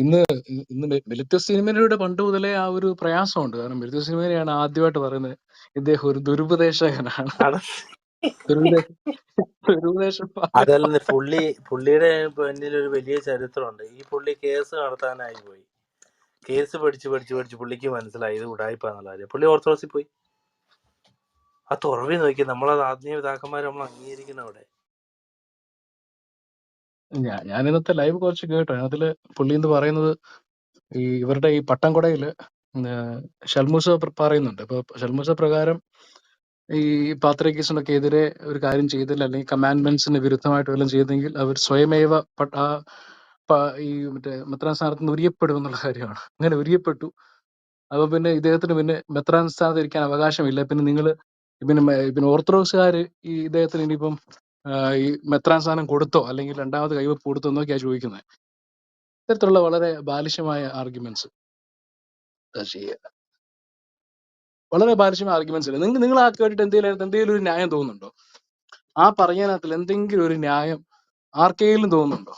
ഇന്ന് ഇന്ന് മെ- സിനിമയുടെ പണ്ട് മുതലേ ആ ഒരു പ്രയാസമുണ്ട്. കാരണം മെലിറ്റോ സിനിമയാണ് ആദ്യമായിട്ട് പറയുന്നത് ഇദ്ദേഹം ഒരു ദുരുപദേശകനാണ്. അതല്ല പുള്ളി പുള്ളിയുടെ പിന്നിൽ ഒരു വലിയ ചരിത്രമുണ്ട്. ഈ പുള്ളി കേസ് നടത്താനായി പോയി. കേസ് പഠിച്ച് പഠിച്ച് പഠിച്ച് പുള്ളിക്ക് മനസ്സിലായി ഇത് ഉടായിപ്പാന്നുള്ള കാര്യം. പുള്ളി ഓർത്തഡോക്സിൽ പോയി. ആ തുറവി നോക്കി നമ്മളത് ആത്മീയ പിതാക്കന്മാർ നമ്മൾ അംഗീകരിക്കണം അവിടെ. ഞാൻ ഞാൻ ഇന്നത്തെ ലൈവ് കുറച്ച് കേട്ടു. അതിൽ പുള്ളി എന്ന് പറയുന്നത് ഈ ഇവരുടെ ഈ പട്ടംകുടയിൽ ഷൽമൂസ പറയുന്നുണ്ട്. ഇപ്പൊ ഷൽമൂസ പ്രകാരം ഈ പാത്രക്കേസിനൊക്കെ എതിരെ ഒരു കാര്യം ചെയ്തില്ല അല്ലെങ്കിൽ കമാൻഡ്മെന്റ്സിന് വിരുദ്ധമായിട്ട് വല്ലതും ചെയ്തെങ്കിൽ അവർ സ്വയമേവ പട്ട ഈ മറ്റേ മെത്രാൻ സ്ഥാനത്ത് നിന്ന് ഉരിയപ്പെടും എന്നുള്ള കാര്യമാണ്. അങ്ങനെ ഉരിയപ്പെട്ടു. അപ്പൊ പിന്നെ ഇദ്ദേഹത്തിന് പിന്നെ മെത്രാൻ സ്ഥാനത്ത് ഇരിക്കാൻ അവകാശമില്ല. പിന്നെ നിങ്ങൾ പിന്നെ മെ- പിന്നെ ഈ ഇദ്ദേഹത്തിന് ഇനിയിപ്പം ഈ മെത്രാൻ സ്ഥാനം കൊടുത്തോ? അല്ലെങ്കിൽ രണ്ടാമത് കൈവപ്പ് കൊടുത്തോ എന്നൊക്കെയാണ് ചോദിക്കുന്നത് ഇത്തരത്തിലുള്ള വളരെ ബാലിശമായ ആർഗ്യുമെന്റ്സ് വളരെ ബാലിശമായ ആർഗ്യുമെന്റ്സ് ഇല്ല? നിങ്ങൾ നിങ്ങൾ ആ കേട്ടിട്ട് എന്തെങ്കിലും എന്തെങ്കിലും ഒരു ന്യായം തോന്നുന്നുണ്ടോ? ആ പറഞ്ഞതിനകത്തിൽ എന്തെങ്കിലും ഒരു ന്യായം ആർക്കെങ്കിലും തോന്നുന്നുണ്ടോ?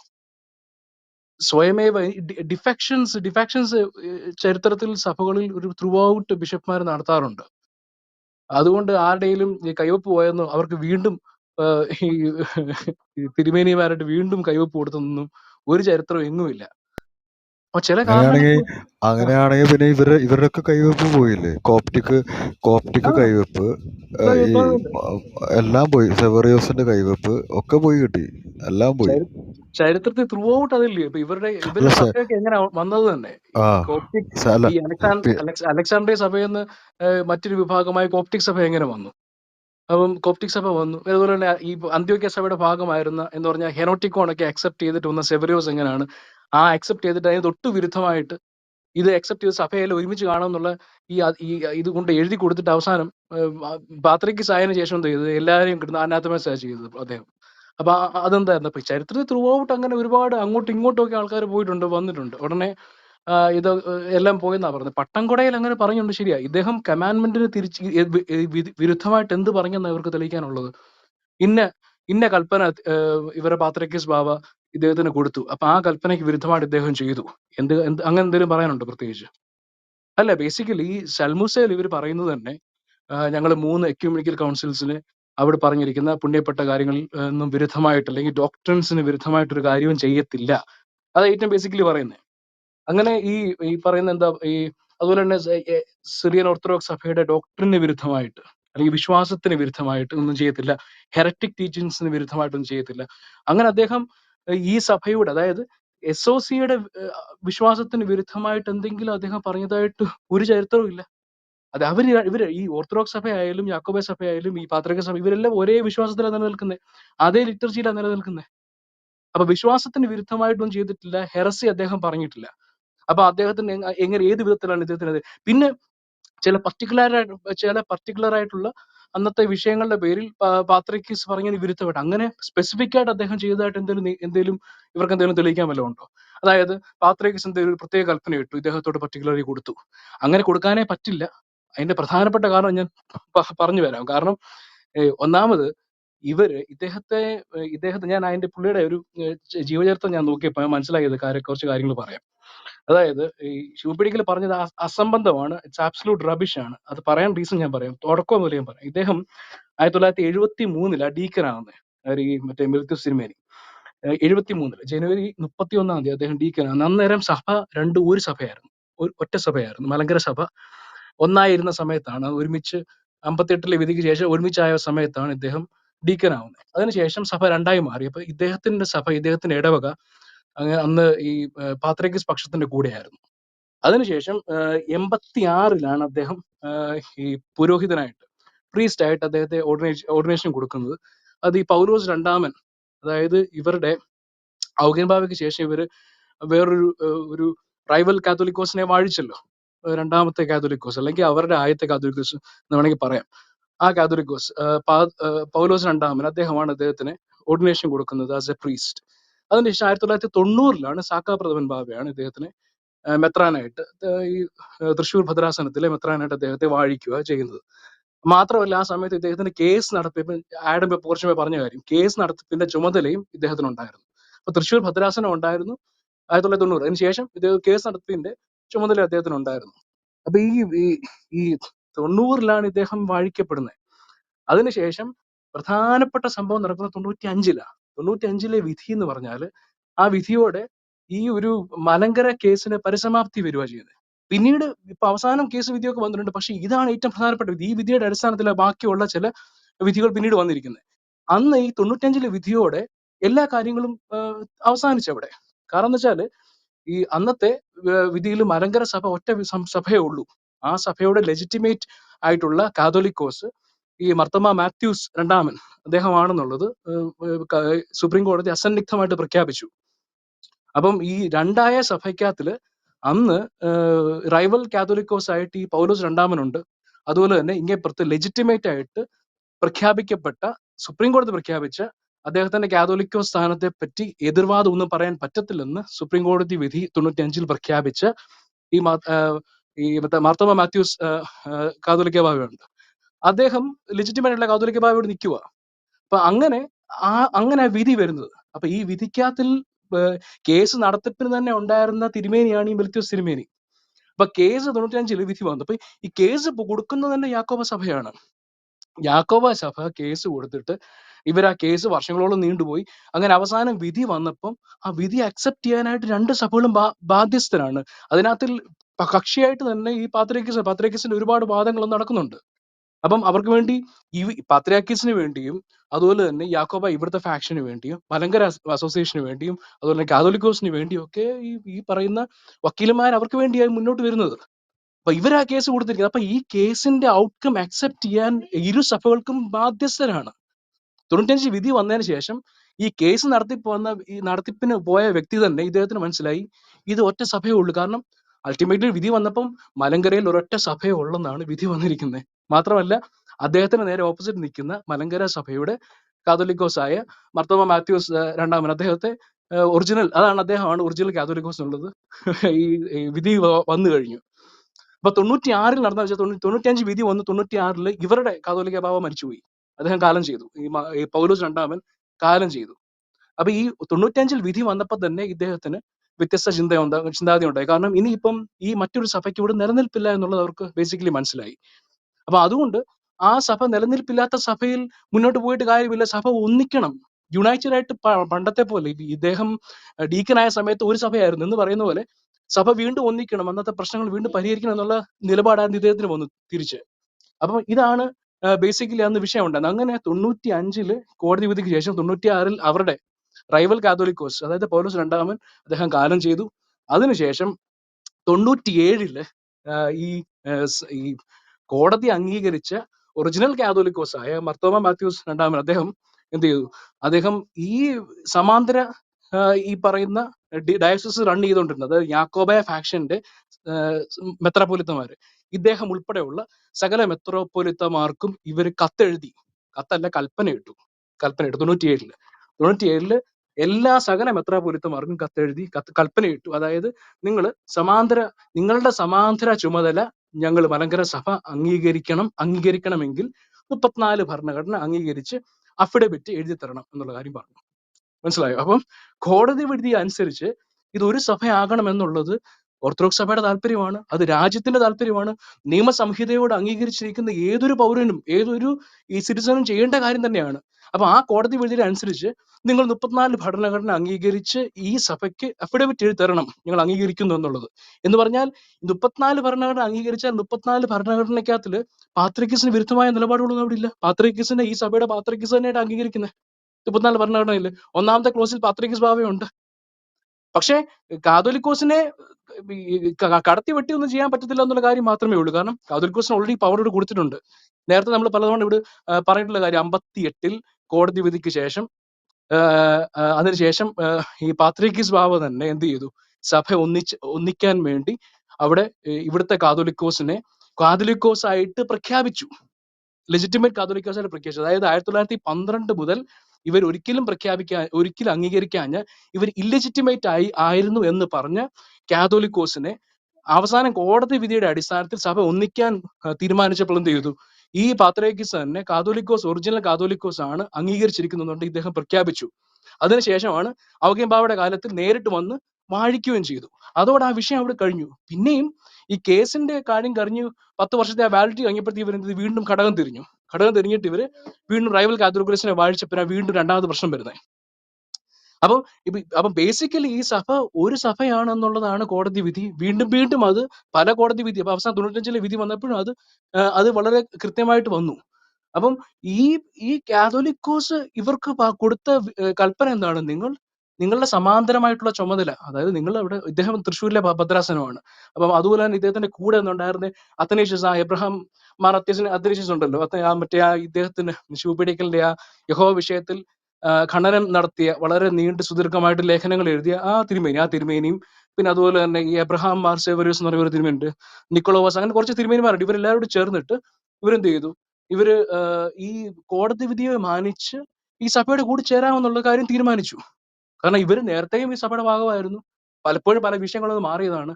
സ്വയമേവ ഡിഫെക്ഷൻസ് ഡിഫെക്ഷൻസ് ചരിത്രത്തിൽ സഭകളിൽ ഒരു ത്രൂ ഔട്ട് ബിഷപ്പ്മാർ നടത്താറുണ്ട്. അതുകൊണ്ട് ആരുടെയും ഈ കൈവപ്പ് പോയെന്നോ അവർക്ക് വീണ്ടും ഈ ഈ തിരുമേനിമാരായിട്ട് വീണ്ടും കൈവപ്പ് കൊടുത്തൊന്നും ഒരു ചരിത്രം എങ്ങുമില്ല ചില അങ്ങനെയാണെങ്കിൽ പിന്നെ ഇവർ ഇവരുടെയൊക്കെ കൈവപ്പ് പോയില്ലേ? കോപ്റ്റിക് കോപ്റ്റിക് കൈവെപ്പ് ഈ എല്ലാം പോയി. സെവറിയോസിന്റെ കൈവപ്പ് ഒക്കെ പോയി കിട്ടി. എല്ലാം പോയി. ചരി- ചരിത്രത്തിൽ ത്രൂ ഔട്ട് അതില്ലേ. ഇപ്പൊ ഇവരുടെ എങ്ങനെ വന്നത് തന്നെ? അലക്സാണ്ടേ കോപ്റ്റിക് സഭയെന്ന് മറ്റൊരു വിഭാഗമായി കോപ്റ്റിക് സഭ എങ്ങനെ വന്നു? അപ്പം കോപ്റ്റിക് സഭ വന്നു. അതുപോലെ തന്നെ ഈ അന്ത്യോക്യ സഭയുടെ ഭാഗമായിരുന്ന എന്ന് പറഞ്ഞാൽ ഹെനോട്ടിക്കോൺ ഒക്കെ അക്സെപ്റ്റ് ചെയ്തിട്ട് വന്ന സെവറിയോസ് എങ്ങനെയാണ്? ആ അക്സെപ്റ്റ് ചെയ്തിട്ട് അതിന് തൊട്ട് വിരുദ്ധമായിട്ട് ഇത് അക്സെപ്റ്റ് ചെയ്ത് സഭയെല്ലാം ഒരുമിച്ച് കാണാമെന്നുള്ള ഈ ഇത് കൊണ്ട് എഴുതി കൊടുത്തിട്ട് അവസാനം പാത്രയ്ക്ക് സായന ശേഷം എന്ത് ചെയ്തത് എല്ലാവരെയും കിട്ടുന്ന അനാഥമസാ ചെയ്തത് അദ്ദേഹം. അപ്പൊ അതെന്തായിരുന്നു? അപ്പൊ ചരിത്രത്തിൽ ത്രൂ ഔട്ട് അങ്ങനെ ഒരുപാട് അങ്ങോട്ടും ഇങ്ങോട്ടും ഒക്കെ ആൾക്കാർ പോയിട്ടുണ്ട് വന്നിട്ടുണ്ട്. ഉടനെ ഇത് എല്ലാം പോയെന്നാ പറഞ്ഞത്. പട്ടംകുടയിൽ അങ്ങനെ പറഞ്ഞുണ്ട് ശരിയാ. ഇദ്ദേഹം കമാൻഡ്മെന്റിന് തിരിച്ച് വിരുദ്ധമായിട്ട് എന്ത് പറഞ്ഞെന്ന് ഇവർക്ക് തെളിയിക്കാനുള്ളത്? ഇന്ന ഇന്ന കൽപ്പന ഇവരെ പാത്രക്കേസ് ബാബ ഇദ്ദേഹത്തിന് കൊടുത്തു. അപ്പൊ ആ കൽപ്പനയ്ക്ക് വിരുദ്ധമായിട്ട് ഇദ്ദേഹം ചെയ്തു. എന്ത് എന്ത് അങ്ങനെ എന്തെങ്കിലും പറയാനുണ്ടോ പ്രത്യേകിച്ച്? അല്ല ബേസിക്കലി സൽമുസയിൽ ഇവർ പറയുന്നത് തന്നെ ഞങ്ങൾ മൂന്ന് എക്യൂമിനിക്കൽ കൗൺസിൽസിന് അവിടെ പറഞ്ഞിരിക്കുന്ന പുണ്യപ്പെട്ട കാര്യങ്ങളിൽ നിന്നും വിരുദ്ധമായിട്ട് അല്ലെങ്കിൽ ഡോക്ടറിൻസിന് വിരുദ്ധമായിട്ടൊരു കാര്യവും ചെയ്യത്തില്ല. അത് ഏറ്റവും ബേസിക്കലി പറയുന്നത് അങ്ങനെ ഈ ഈ പറയുന്ന എന്താ ഈ അതുപോലെ തന്നെ സിറിയൻ ഓർത്തഡോക്സ് സഭയുടെ ഡോക്ടറിന് വിരുദ്ധമായിട്ട് അല്ലെങ്കിൽ വിശ്വാസത്തിന് വിരുദ്ധമായിട്ട് ഒന്നും ചെയ്യത്തില്ല. ഹെററ്റിക് ടീച്ചിങ്സിന് വിരുദ്ധമായിട്ടൊന്നും ചെയ്യത്തില്ല. അങ്ങനെ അദ്ദേഹം ഈ സഭയുടെ അതായത് എസ് ഒ സിയുടെ വിശ്വാസത്തിന് വിരുദ്ധമായിട്ട് എന്തെങ്കിലും അദ്ദേഹം പറഞ്ഞതായിട്ട് ഒരു ചരിത്രവും ഇല്ല. അത് അവർ ഇവർ ഈ ഓർത്തഡോക്സ് സഭയായാലും യാക്കോബ സഭയായാലും ഈ പാത്രക സഭ ഇവരെല്ലാം ഒരേ വിശ്വാസത്തിലാണ് നിലനിൽക്കുന്നത് അതേ ലിറ്റർജിയിലാണ് നിലനിൽക്കുന്നത് അപ്പൊ വിശ്വാസത്തിന് വിരുദ്ധമായിട്ടൊന്നും ചെയ്തിട്ടില്ല. ഹെറസി അദ്ദേഹം പറഞ്ഞിട്ടില്ല. അപ്പൊ അദ്ദേഹത്തിന് എങ്ങനെ ഏത് വിധത്തിലാണ് ഇദ്ദേഹത്തിന് പിന്നെ ചില പർട്ടിക്കുലർ ചില പർട്ടിക്കുലർ ആയിട്ടുള്ള അന്നത്തെ വിഷയങ്ങളുടെ പേരിൽ പാത്രിക്കീസ് പറഞ്ഞതിന് വിരുദ്ധമായിട്ട് അങ്ങനെ സ്പെസിഫിക് ആയിട്ട് അദ്ദേഹം ചെയ്തതായിട്ട് എന്തെങ്കിലും എന്തെങ്കിലും ഇവർക്ക് എന്തെങ്കിലും തെളിയിക്കാൻ വല്ലതും ഉണ്ടോ? അതായത് പാത്രിക്കീസ് എന്തെങ്കിലും പ്രത്യേക കൽപ്പന ഇട്ടു ഇദ്ദേഹത്തോട് പർട്ടിക്കുലർലി കൊടുത്തു. അങ്ങനെ കൊടുക്കാനേ പറ്റില്ല. അതിന്റെ പ്രധാനപ്പെട്ട കാരണം ഞാൻ പറഞ്ഞു വരാം കാരണം ഒന്നാമത് ഇവർ ഇദ്ദേഹത്തെ ഇദ്ദേഹത്തെ ഞാൻ അതിന്റെ പുള്ളിയുടെ ഒരു ജീവചരിത്രം ഞാൻ നോക്കിയപ്പോൾ മനസ്സിലായത് കുറച്ച് കാര്യങ്ങൾ പറയാം. അതായത് ഈ ശിവപിടിക്കൽ പറഞ്ഞത് അസംബന്ധമാണ്. ഇറ്റ്സ് ആബ്സലൂട്ട് റബിഷ് ആണ്. അത് പറയാൻ റീസൺ ഞാൻ പറയാം. തുടക്കം മുതൽ ഞാൻ പറയാം. ഇദ്ദേഹം ആയിരത്തി തൊള്ളായിരത്തി എഴുപത്തി മൂന്നിൽ ഡീക്കനാകുന്നത് ഈ മറ്റേ മൃത്യു സിനിമയിൽ. എഴുപത്തി മൂന്നിൽ ജനുവരി മുപ്പത്തി ഒന്നാം തീയതി അദ്ദേഹം ആണ് അന്നേരം സഭ രണ്ട് ഒരു സഭയായിരുന്നു. ഒരു ഒറ്റ സഭയായിരുന്നു. മലങ്കര സഭ. ഒന്നായിരുന്ന സമയത്താണ്. ഒരുമിച്ച് അമ്പത്തെട്ടിലെ വിധിക്ക് ശേഷം ഒരുമിച്ചായ സമയത്താണ് ഇദ്ദേഹം ഡീക്കനാവുന്നത്. അതിനുശേഷം സഭ രണ്ടായി മാറി. അപ്പൊ ഇദ്ദേഹത്തിന്റെ സഭ ഇദ്ദേഹത്തിന്റെ ഇടവക അങ്ങ് അന്ന് ഈ പാത്രക്കിസ് പക്ഷത്തിന്റെ കൂടെയായിരുന്നു. അതിനുശേഷം എൺപത്തി ആറിലാണ് അദ്ദേഹം ഈ പുരോഹിതനായിട്ട് പ്രീസ്റ്റ് ആയിട്ട് അദ്ദേഹത്തെ ഓർഡിനേഷൻ ഓർഡിനേഷൻ കൊടുക്കുന്നത്. അത് ഈ പൗലോസ് രണ്ടാമൻ അതായത് ഇവരുടെ ഔഗൻ ബാവയ്ക്ക് ശേഷം ഇവർ വേറൊരു ഒരു റൈവൽ കാത്തോലിക്കോസിനെ വാഴിച്ചല്ലോ. രണ്ടാമത്തെ കാത്തോലിക്കോസ് അല്ലെങ്കിൽ അവരുടെ ആദ്യത്തെ കാത്തോലിക്കോസ് എന്ന് വേണമെങ്കിൽ പറയാം. ആ കാത്തോലിക്കോസ് പൗലോസ് രണ്ടാമൻ അദ്ദേഹമാണ് അദ്ദേഹത്തിന് ഓർഡിനേഷൻ കൊടുക്കുന്നത് ആസ് എ പ്രീസ്റ്റ്. അതിനുശേഷം ആയിരത്തി തൊള്ളായിരത്തി തൊണ്ണൂറിലാണ് സാക്കാ പ്രഥമൻ ബാബയാണ് ഇദ്ദേഹത്തിന് മെത്രാനായിട്ട് ഈ തൃശ്ശൂർ ഭദ്രാസനത്തിലെ മെത്രാനായിട്ട് അദ്ദേഹത്തെ വാഴിക്കുക ചെയ്യുന്നത്. മാത്രമല്ല ആ സമയത്ത് ഇദ്ദേഹത്തിന് കേസ് നടത്തിപ്പ് ആഡം പോർച്ചുമേ പറഞ്ഞ കാര്യം കേസ് നടത്തിപ്പിന്റെ ചുമതലയും ഇദ്ദേഹത്തിന് ഉണ്ടായിരുന്നു അപ്പൊ തൃശ്ശൂർ ഭദ്രാസനം ഉണ്ടായിരുന്നു ആയിരത്തി തൊള്ളായിരത്തി തൊണ്ണൂറ് അതിന് ശേഷം ഇദ്ദേഹം കേസ് നടത്തിപ്പിന്റെ ചുമതല അദ്ദേഹത്തിന് ഉണ്ടായിരുന്നു അപ്പൊ ഈ ഈ തൊണ്ണൂറിലാണ് ഇദ്ദേഹം വാഴിക്കപ്പെടുന്നത്. അതിനുശേഷം പ്രധാനപ്പെട്ട സംഭവം നടക്കുന്നത് തൊണ്ണൂറ്റി അഞ്ചിലാണ് തൊണ്ണൂറ്റി അഞ്ചിലെ വിധി എന്ന് പറഞ്ഞാൽ ആ വിധിയോടെ ഈ ഒരു മലങ്കര കേസിന് പരിസമാപ്തി വരിക ചെയ്യുന്നത്. പിന്നീട് ഇപ്പൊ അവസാനം കേസ് വിധിയൊക്കെ വന്നിട്ടുണ്ട്. പക്ഷെ ഇതാണ് ഏറ്റവും പ്രധാനപ്പെട്ട വിധി. ഈ വിധിയുടെ അടിസ്ഥാനത്തിലാണ് ബാക്കിയുള്ള ചില വിധികൾ പിന്നീട് വന്നിരിക്കുന്നത്. അന്ന് ഈ തൊണ്ണൂറ്റഞ്ചിലെ വിധിയോടെ എല്ലാ കാര്യങ്ങളും അവസാനിച്ചവിടെ കാരണം എന്ന് ഈ അന്നത്തെ വിധിയിൽ മലങ്കര സഭ ഒറ്റ സഭയേ ഉള്ളൂ. ആ സഭയുടെ ലെജിറ്റിമേറ്റ് ആയിട്ടുള്ള കാതോലിക്കോസ് ഈ മർത്തമ മാത്യൂസ് രണ്ടാമൻ അദ്ദേഹമാണെന്നുള്ളത് സുപ്രീം കോടതി അസന്നിഗ്ധമായിട്ട് പ്രഖ്യാപിച്ചു. അപ്പം ഈ രണ്ടായ സഭയ്ക്കകത്തിൽ അന്ന് റൈവൽ കാതോലിക്കോസ് ആയിട്ട് ഈ പൗലോസ് രണ്ടാമനുണ്ട്. അതുപോലെ തന്നെ ഇങ്ങേപ്പുറത്ത് ലെജിറ്റിമേറ്റ് ആയിട്ട് പ്രഖ്യാപിക്കപ്പെട്ട സുപ്രീം കോടതി പ്രഖ്യാപിച്ച അദ്ദേഹത്തിന്റെ കാതോലിക്കോ സ്ഥാനത്തെ പറ്റി എതിർവാദം ഒന്നും പറയാൻ പറ്റത്തില്ലെന്ന് സുപ്രീം കോടതി വിധി തൊണ്ണൂറ്റി അഞ്ചിൽ പ്രഖ്യാപിച്ച ഈ ഈ മാർത്തോമ മാത്യൂസ് കാതോലിക്കോ ഭാവിയുണ്ട് അദ്ദേഹം ലെജിറ്റിമേറ്റ് ആയിട്ടുള്ള കാതോലിക്ക ബാവയോട് നിൽക്കുക അപ്പൊ അങ്ങനെ ആ അങ്ങനെ വിധി വരുന്നത്. അപ്പൊ ഈ വിധിക്കാത്തിൽ കേസ് നടത്തിപ്പിന് തന്നെ ഉണ്ടായിരുന്ന തിരുമേനിയാണ് ഈ മെലിത്യോസ് തിരുമേനി. അപ്പൊ കേസ് തൊണ്ണൂറ്റഞ്ചിൽ വിധി വന്നു. അപ്പൊ ഈ കേസ് കൊടുക്കുന്നത് തന്നെ യാക്കോബ സഭയാണ്. യാക്കോബ സഭ കേസ് കൊടുത്തിട്ട് ഇവർ ആ കേസ് വർഷങ്ങളോളം നീണ്ടുപോയി. അങ്ങനെ അവസാനം വിധി വന്നപ്പം ആ വിധി അക്സെപ്റ്റ് ചെയ്യാനായിട്ട് രണ്ട് സഭകളും ബാധ്യസ്ഥരാണ്. അതിനകത്തിൽ കക്ഷിയായിട്ട് തന്നെ ഈ പാത്രിക്കസ് പാത്രിക്കസിന്റെ ഒരുപാട് വാദങ്ങളും നടക്കുന്നുണ്ട്. അപ്പം അവർക്ക് വേണ്ടി ഈ പാത്രിയാക്കീസിന് വേണ്ടിയും അതുപോലെ തന്നെ യാക്കോബ ഇവിടുത്തെ ഫാക്ഷന് വേണ്ടിയും മലങ്കര അസോസിയേഷന് വേണ്ടിയും അതുപോലെ തന്നെ കാതോലിക്കോസിന് വേണ്ടിയും ഒക്കെ ഈ ഈ പറയുന്ന വക്കീലന്മാർ അവർക്ക് വേണ്ടിയാണ് മുന്നോട്ട് വരുന്നത്. അപ്പൊ ഇവരാ കേസ് കൊടുത്തിരിക്കുന്നത്. അപ്പൊ ഈ കേസിന്റെ ഔട്ട്കം അക്സെപ്റ്റ് ചെയ്യാൻ ഇരു സഭകൾക്കും ബാധ്യസ്ഥരാണ്. തൊണ്ണൂറ്റഞ്ച് വിധി വന്നതിന് ശേഷം ഈ കേസ് നടത്തി പോന്ന ഈ നടത്തിപ്പിന് പോയ വ്യക്തി തന്നെ ഇദ്ദേഹത്തിന് മനസ്സിലായി ഇത് ഒറ്റ സഭയേ ഉള്ളൂ. കാരണം അൾട്ടിമേറ്റ്ലി വിധി വന്നപ്പം മലങ്കരയിൽ ഒരൊറ്റ സഭയേ ഉള്ളെന്നാണ് വിധി വന്നിരിക്കുന്നത്. മാത്രമല്ല അദ്ദേഹത്തിന് നേരെ ഓപ്പോസിറ്റ് നിൽക്കുന്ന മലങ്കര സഭയുടെ കാതോലിക്കോസ് ആയ മർത്തോമ മാത്യൂസ് രണ്ടാമൻ. അദ്ദേഹത്തെ ഒറിജിനൽ അതാണ് അദ്ദേഹമാണ് ഒറിജിനൽ കാതോലിക്കോസ് എന്നുള്ളത്. ഈ വിധി വന്നു കഴിഞ്ഞു. അപ്പൊ തൊണ്ണൂറ്റി ആറിൽ നടന്ന വെച്ചാൽ തൊണ്ണൂറ്റി അഞ്ച് വിധി വന്നു തൊണ്ണൂറ്റി ആറിൽ ഇവരുടെ കാതോലിക്ക ബാബ മരിച്ചുപോയി. അദ്ദേഹം കാലം ചെയ്തു. ഈ പൗലോസ് രണ്ടാമൻ കാലം ചെയ്തു. അപ്പൊ ഈ തൊണ്ണൂറ്റിയഞ്ചിൽ വിധി വന്നപ്പോൾ തന്നെ ഇദ്ദേഹത്തിന് വ്യത്യസ്ത ചിന്ത ചിന്താഗതി ഉണ്ടായി കാരണം ഇനിയിപ്പം ഈ മറ്റൊരു സഭയ്ക്ക് ഇവിടെ നിലനിൽപ്പില്ല എന്നുള്ളത് അവർക്ക് ബേസിക്കലി മനസ്സിലായി. അപ്പൊ അതുകൊണ്ട് ആ സഭ നിലനിൽപ്പില്ലാത്ത സഭയിൽ മുന്നോട്ട് പോയിട്ട് കാര്യമില്ല. സഭ ഒന്നിക്കണം. യുണൈറ്റഡ് ആയിട്ട് പണ്ടത്തെ പോലെ ഇദ്ദേഹം ഡീക്കനായ സമയത്ത് ഒരു സഭയായിരുന്നു. എന്ന് പറയുന്ന പോലെ സഭ വീണ്ടും ഒന്നിക്കണം. അന്നത്തെ പ്രശ്നങ്ങൾ വീണ്ടും പരിഹരിക്കണം എന്നുള്ള നിലപാടാണ് ഇദ്ദേഹത്തിന് വന്നു തിരിച്ച്. അപ്പം ഇതാണ് ബേസിക്കലി അന്ന് വിഷയം ഉണ്ടായത് അങ്ങനെ തൊണ്ണൂറ്റി അഞ്ചിൽ കോടതി വിധിക്ക് ശേഷം തൊണ്ണൂറ്റി ആറിൽ അവരുടെ റൈവൽ കാതോലിക്കോസ് അതായത് പൗലോസ് രണ്ടാമൻ അദ്ദേഹം കാലം ചെയ്തു. അതിനുശേഷം തൊണ്ണൂറ്റിയേഴിൽ ഈ കോടതി അംഗീകരിച്ച ഒറിജിനൽ കാതോലിക്കോസ് ആയ മർത്തോമ മാത്യൂസ് രണ്ടാമൻ അദ്ദേഹം എന്ത് ചെയ്തു? അദ്ദേഹം ഈ സമാന്തര ഈ പറയുന്ന ഡയസിസ് റൺ ചെയ്തുകൊണ്ടിരുന്നത് അതായത് യാക്കോബായ ഫാക്ഷന്റെ മെത്രാപോലിത്തമാര് ഇദ്ദേഹം ഉൾപ്പെടെയുള്ള സകല മെത്രാപോലിത്തമാർക്കും ഇവർ കത്തെഴുതി. കത്തല്ല കൽപ്പന ഇട്ടു. കൽപ്പന ഇട്ടു. തൊണ്ണൂറ്റിയേഴിൽ. തൊണ്ണൂറ്റിയേഴിൽ എല്ലാ സകല മെത്രാപൊലിത്തമാർക്കും കത്തെഴുതി കത്ത് കൽപ്പന ഇട്ടു. അതായത് നിങ്ങൾ സമാന്തര നിങ്ങളുടെ സമാന്തര ചുമതല ഞങ്ങൾ മലങ്കര സഭ അംഗീകരിക്കണം അംഗീകരിക്കണമെങ്കിൽ മുപ്പത്തിനാല് ഭരണഘടന അംഗീകരിച്ച് അഫിഡവിറ്റ് എഴുതി തരണം എന്നുള്ള കാര്യം പറഞ്ഞു. മനസ്സിലായോ? അപ്പം കോടതി വിധി അനുസരിച്ച് ഇത് ഒരു സഭയാകണം എന്നുള്ളത് ഓർത്തഡോക്സ് സഭയുടെ താല്പര്യമാണ് അത് രാജ്യത്തിന്റെ താല്പര്യമാണ്. നിയമസംഹിതയോട് അംഗീകരിച്ചിരിക്കുന്ന ഏതൊരു പൗരനും ഏതൊരു ഈ സിറ്റിസണും ചെയ്യേണ്ട കാര്യം തന്നെയാണ്. അപ്പൊ ആ കോടതി വിധിയുടെ അനുസരിച്ച് നിങ്ങൾ മുപ്പത്തിനാല് ഭരണഘടന അംഗീകരിച്ച് ഈ സഭയ്ക്ക് അഫിഡവിറ്റ് എഴുതി തരണം നിങ്ങൾ അംഗീകരിക്കുന്നു എന്നുള്ളത്. എന്ന് പറഞ്ഞാൽ മുപ്പത്തിനാല് ഭരണഘടന അംഗീകരിച്ചാൽ മുപ്പത്തിനാല് ഭരണഘടനയ്ക്കകത്തിൽ പാത്രിക്കസിന് വിരുദ്ധമായ നിലപാടുകളൊന്നും അവിടെ ഇല്ല. പാത്രിക്കസിനെ ഈ സഭയുടെ പാത്രിക്കസ് തന്നെയായിട്ട് അംഗീകരിക്കുന്നത്. മുപ്പത്തിനാല് ഭരണഘടനയിൽ ഒന്നാമത്തെ ക്ലോസിൽ പാത്രിക്കസ് ഭാവയുണ്ട്. പക്ഷേ കാതോലിക്കോസിനെ കടത്തി വെട്ടി ഒന്നും ചെയ്യാൻ പറ്റത്തില്ല എന്നുള്ള കാര്യം മാത്രമേ ഉള്ളൂ. കാരണം കാതോലിക്കോസിന് ഓൾറെഡി പവർ ഇവിടെ കൊടുത്തിട്ടുണ്ട്. നേരത്തെ നമ്മൾ പലതവണ ഇവിടെ പറഞ്ഞിട്ടുള്ള കാര്യം അമ്പത്തി എട്ടിൽ കോടതി വിധിക്ക് ശേഷം അതിനുശേഷം ഈ പാത്രിക്കിസ് ബാബ തന്നെ എന്ത് ചെയ്തു? സഭ ഒന്നിച്ച് ഒന്നിക്കാൻ വേണ്ടി അവിടെ ഇവിടുത്തെ കാതോലിക്കോസിനെ കാതോലിക്കോസ് ആയിട്ട് പ്രഖ്യാപിച്ചു. ലെജിറ്റിമേറ്റ് കാതോലിക്കോസ് ആയിട്ട് പ്രഖ്യാപിച്ചു. അതായത് ആയിരത്തി തൊള്ളായിരത്തി പന്ത്രണ്ട് മുതൽ ഇവർ ഒരിക്കലും പ്രഖ്യാപിക്കാൻ ഒരിക്കലും അംഗീകരിക്കാഞ്ഞ് ഇവർ ഇല്ലെജിറ്റിമേറ്റ് ആയി ആയിരുന്നു എന്ന് പറഞ്ഞ് കാതോലിക്കോസിനെ അവസാനം കോടതി വിധിയുടെ അടിസ്ഥാനത്തിൽ സഭ ഒന്നിക്കാൻ തീരുമാനിച്ചപ്പോൾ എന്ത് ചെയ്തു? ഈ പാത്രേക്കിസ് തന്നെ കാതോലിക്കോസ് ഒറിജിനൽ കാതോലിക്കോസ് ആണ് അംഗീകരിച്ചിരിക്കുന്നുണ്ട് ഇദ്ദേഹം പ്രഖ്യാപിച്ചു. അതിനുശേഷമാണ് ഔഗ്യം ബാവയുടെ കാലത്തിൽ നേരിട്ട് വന്ന് വാഴിക്കുകയും ചെയ്തു. അതോടെ ആ വിഷയം അവിടെ കഴിഞ്ഞു. പിന്നെയും ഈ കേസിന്റെ കാര്യം കഴിഞ്ഞു പത്ത് വർഷത്തെ ആ വാലിഡിറ്റി കഴിഞ്ഞപ്പോഴത്തേക്ക് ചെയ്തു? വീണ്ടും ഘടകം തിരിഞ്ഞു. ഘടകം തിരിഞ്ഞിട്ട് ഇവർ വീണ്ടും റൈവൽ കാത്തലിക്സിനെ വാഴിച്ചപ്പോഴാണ് വീണ്ടും രണ്ടാമത് പ്രശ്നം വരുന്നത് അപ്പം ഇപ്പൊ അപ്പം ബേസിക്കലി ഈ സഭ ഒരു സഭയാണെന്നുള്ളതാണ് കോടതി വിധി. വീണ്ടും വീണ്ടും അത് പല കോടതി വിധി അപ്പൊ അവസാനം തൊണ്ണൂറ്റഞ്ചിലെ വിധി വന്നപ്പോഴും അത് അത് വളരെ കൃത്യമായിട്ട് വന്നു. അപ്പം ഈ ഈ കാതോലിക്കോസ് ഇവർക്ക് കൊടുത്ത കൽപ്പന എന്താണ്? നിങ്ങൾ നിങ്ങളുടെ സമാന്തരമായിട്ടുള്ള ചുമതല അതായത് നിങ്ങൾ ഇവിടെ ഇദ്ദേഹം തൃശ്ശൂരിലെ ഭദ്രാസനമാണ്. അപ്പം അതുപോലെ തന്നെ ഇദ്ദേഹത്തിന്റെ കൂടെ ഉണ്ടായിരുന്ന അത്തനേഷ്യസ് ആ എബ്രഹാം മാർ അത്യസിന് അത്തനേഷ്യസ് ഉണ്ടല്ലോ. ആ മറ്റേ ആ ഇദ്ദേഹത്തിന് ശിവപീഡിക്കലിന്റെ ആ യഹോ വിഷയത്തിൽ ഖനനം നടത്തിയ വളരെ നീണ്ട് സുദീർഘമായിട്ട് ലേഖനങ്ങൾ എഴുതിയ ആ തിരുമേനി ആ തിരുമേനിയും പിന്നെ അതുപോലെ തന്നെ ഈ എബ്രഹാം മാർ സേവറിയസ് എന്ന് പറയുന്ന ഒരു തിരുമേനുണ്ട് നിക്കോളോവാസ് അങ്ങനെ കുറച്ച് തിരുമേനിമാരുണ്ട് ഇവരെല്ലാവരും കൂടി ചേർന്നിട്ട് ഇവരെന്ത് ചെയ്തു? ഇവർ ഈ കോടതി വിധിയെ മാനിച്ച് ഈ സഭയുടെ കൂടി ചേരാമെന്നുള്ള കാര്യം തീരുമാനിച്ചു. കാരണം ഇവർ നേരത്തെയും ഈ സഭയുടെ ഭാഗമായിരുന്നു. പലപ്പോഴും പല വിഷയങ്ങളൊന്നും മാറിയതാണ്.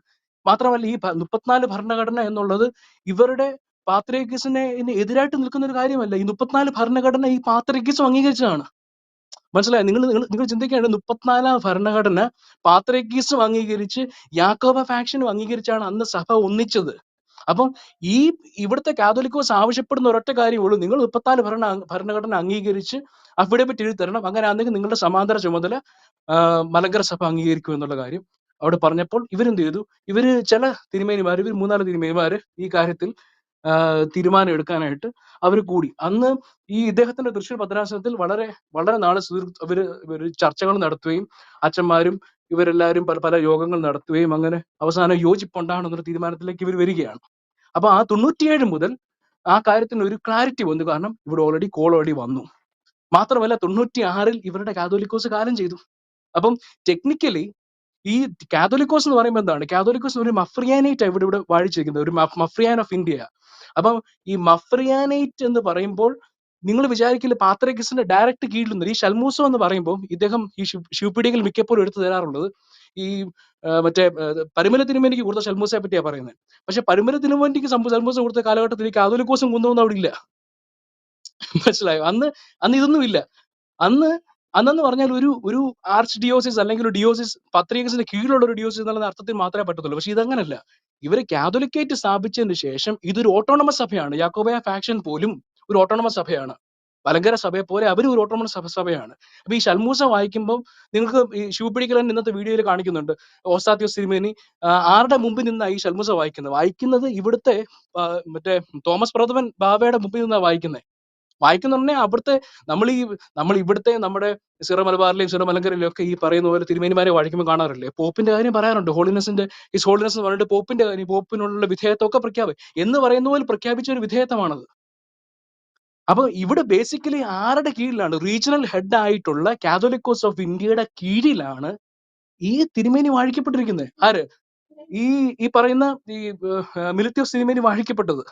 മാത്രമല്ല ഈ മുപ്പത്തിനാല് ഭരണഘടന എന്നുള്ളത് ഇവരുടെ പാത്രികസിനെ എതിരായിട്ട് നിൽക്കുന്ന ഒരു കാര്യമല്ല. ഈ മുപ്പത്തിനാല് ഭരണഘടന ഈ പാത്രികസും അംഗീകരിച്ചതാണ്. മനസ്സിലായോ? നിങ്ങൾ നിങ്ങൾ നിങ്ങൾ ചിന്തിക്കേണ്ടത് മുപ്പത്തിനാലാം ഭരണഘടന പാത്രികീസും അംഗീകരിച്ച് യാക്കോബ ഫാക്ഷനും അംഗീകരിച്ചാണ് അന്ന് സഭ ഒന്നിച്ചത്. അപ്പം ഈ ഇവിടുത്തെ കാതോലിക്കോസ് ആവശ്യപ്പെടുന്ന ഒരൊറ്റ കാര്യമുള്ളൂ നിങ്ങൾ മുപ്പത്തിനാല് ഭരണ ഭരണഘടന അംഗീകരിച്ച് അഫിഡവിറ്റ് എഴുതി തരണം. അങ്ങനെ ആണെങ്കിൽ നിങ്ങളുടെ സമാന്തര ചുമതല മലങ്കര സഭ അംഗീകരിക്കും എന്നുള്ള കാര്യം അവിടെ പറഞ്ഞപ്പോൾ ഇവരെന്ത് ചെയ്തു? ഇവർ ചില തിരുമേനിമാർ ഇവർ മൂന്നാൽ തിരുമേനിമാര് ഈ കാര്യത്തിൽ തീരുമാനം എടുക്കാനായിട്ട് അവർ കൂടി. അന്ന് ഈ ഇദ്ദേഹത്തിന്റെ തൃശ്ശൂർ ഭദ്രാസനത്തിൽ വളരെ വളരെ നാളെ ഇവർ ഇവർ ചർച്ചകൾ നടത്തുകയും അച്ഛന്മാരും ഇവരെല്ലാവരും പല പല യോഗങ്ങൾ നടത്തുകയും അങ്ങനെ അവസാനം യോജിപ്പുണ്ടാകണമെന്നൊരു തീരുമാനത്തിലേക്ക് ഇവർ വരികയാണ്. അപ്പൊ ആ തൊണ്ണൂറ്റിയേഴ് മുതൽ ആ കാര്യത്തിന് ഒരു ക്ലാരിറ്റി വന്നു. കാരണം ഇവിടെ ഓൾറെഡി കോൾ ഓൾറെഡി വന്നു. മാത്രമല്ല തൊണ്ണൂറ്റി ആറിൽ ഇവരുടെ കാതോലിക്കോസ് കാലം ചെയ്തു. അപ്പം ടെക്നിക്കലി ഈ കാതോലിക്കോസ് എന്ന് പറയുമ്പോൾ എന്താണ്? കാതോലിക്കോസ് ഒരു മഫ്രിയാനൈറ്റ് ഇവിടെ ഇവിടെ വാഴിച്ചിരിക്കുന്നത് ഒരു മഫ്- മഫ്രിയാൻ ഓഫ് ഇന്ത്യ അപ്പം ഈ മഫ്രിയാനൈറ്റ് എന്ന് പറയുമ്പോൾ നിങ്ങൾ വിചാരിക്കില്ല പാത്രക്കിസിന്റെ ഡയറക്റ്റ് കീഴിലൊന്നും ഈ ഷൽമൂസോ എന്ന് പറയുമ്പോൾ ഇദ്ദേഹം ഈ ശിവ്- ശിവപീഡികൾ മിക്കപ്പോഴും എടുത്തു തരാറുള്ളത്. ഈ മറ്റേ പരിമല തിരുമേനിക്ക് കൊടുത്ത ഷൽമൂസയെ പറ്റിയാണ് പറയുന്നത്. പക്ഷെ പരിമല തിരുമേനിക്ക് സംഭവം ഷൽമൂസ കൊടുത്ത കാലഘട്ടത്തിൽ കാതോലിക്കോസും കുന്തമൊന്നും അവിടെ ഇല്ല മനസ്സിലായോ? അന്ന് അന്ന് ഇതൊന്നും ഇല്ല. അന്ന് അന്നെന്ന് പറഞ്ഞാൽ ഒരു ഒരു ആർച്ച് ഡിയോസിസ് അല്ലെങ്കിൽ ഒരു ഡിയോസിസ് പത്രികസിന്റെ കീഴിലുള്ള ഒരു ഡിയോസിസ് എന്നുള്ള അർത്ഥത്തിൽ മാത്രമേ പറ്റത്തുള്ളൂ. പക്ഷെ ഇതങ്ങനല്ല. ഇവർ കാതോലിക്കേറ്റ് സ്ഥാപിച്ചതിന് ശേഷം ഇതൊരു ഓട്ടോണമസ് സഭയാണ്. യാക്കോബയ ഫാക്ഷൻ പോലും ഒരു ഓട്ടോണമസ് സഭയാണ്. മലങ്കര സഭയെ പോലെ അവരും ഒരു ഓട്ടോണമസ് സഭ സഭയാണ്. അപ്പൊ ഈ ഷൽമൂസ വായിക്കുമ്പോൾ നിങ്ങൾക്ക് ഈ ശിവപിടിക്കലൻ ഇന്നത്തെ വീഡിയോയിൽ കാണിക്കുന്നുണ്ട്. ഓസാത്യോ സിനിമേനി ആരുടെ മുമ്പിൽ നിന്നാണ് ഈ ഷൽമൂസ വായിക്കുന്നത്? വായിക്കുന്നത് ഇവിടുത്തെ മറ്റേ തോമസ് പ്രഥമൻ ബാബയുടെ മുമ്പിൽ നിന്നാണ് വായിക്കുന്നത് വായിക്കുന്നുണ്ടെങ്കിൽ അവിടുത്തെ നമ്മൾ ഈ നമ്മൾ ഇവിടുത്തെ നമ്മുടെ സിറ മലബാറിലെയും സിറ മലങ്കരയിലും ഒക്കെ ഈ പറയുന്ന പോലെ തിരുമേനിമാരെ വാഴിക്കുമ്പോൾ കാണാറില്ലേ? പോപ്പിന്റെ കാര്യം പറയാറുണ്ട്. ഹോളിനെസിന്റെ ഈ ഹോളിനെസ് എന്ന് പറഞ്ഞിട്ട് പോപ്പിന്റെ കാര്യം പോപ്പിനുള്ള വിധേയത്വമൊക്കെ പ്രഖ്യാപി എന്ന് പറയുന്ന പോലെ പ്രഖ്യാപിച്ച ഒരു വിധേയത്വമാണത്. അപ്പൊ ഇവിടെ ബേസിക്കലി ആരുടെ കീഴിലാണ്? റീജിയണൽ ഹെഡ് ആയിട്ടുള്ള കാതോലിക്കോസ് ഓഫ് ഇന്ത്യയുടെ കീഴിലാണ് ഈ തിരുമേനി വാഴിക്കപ്പെട്ടിരിക്കുന്നത്. ആര്? ഈ ഈ പറയുന്ന ഈ മിലിത്യോസ് തിരുമേനി വാഴിക്കപ്പെട്ടത്.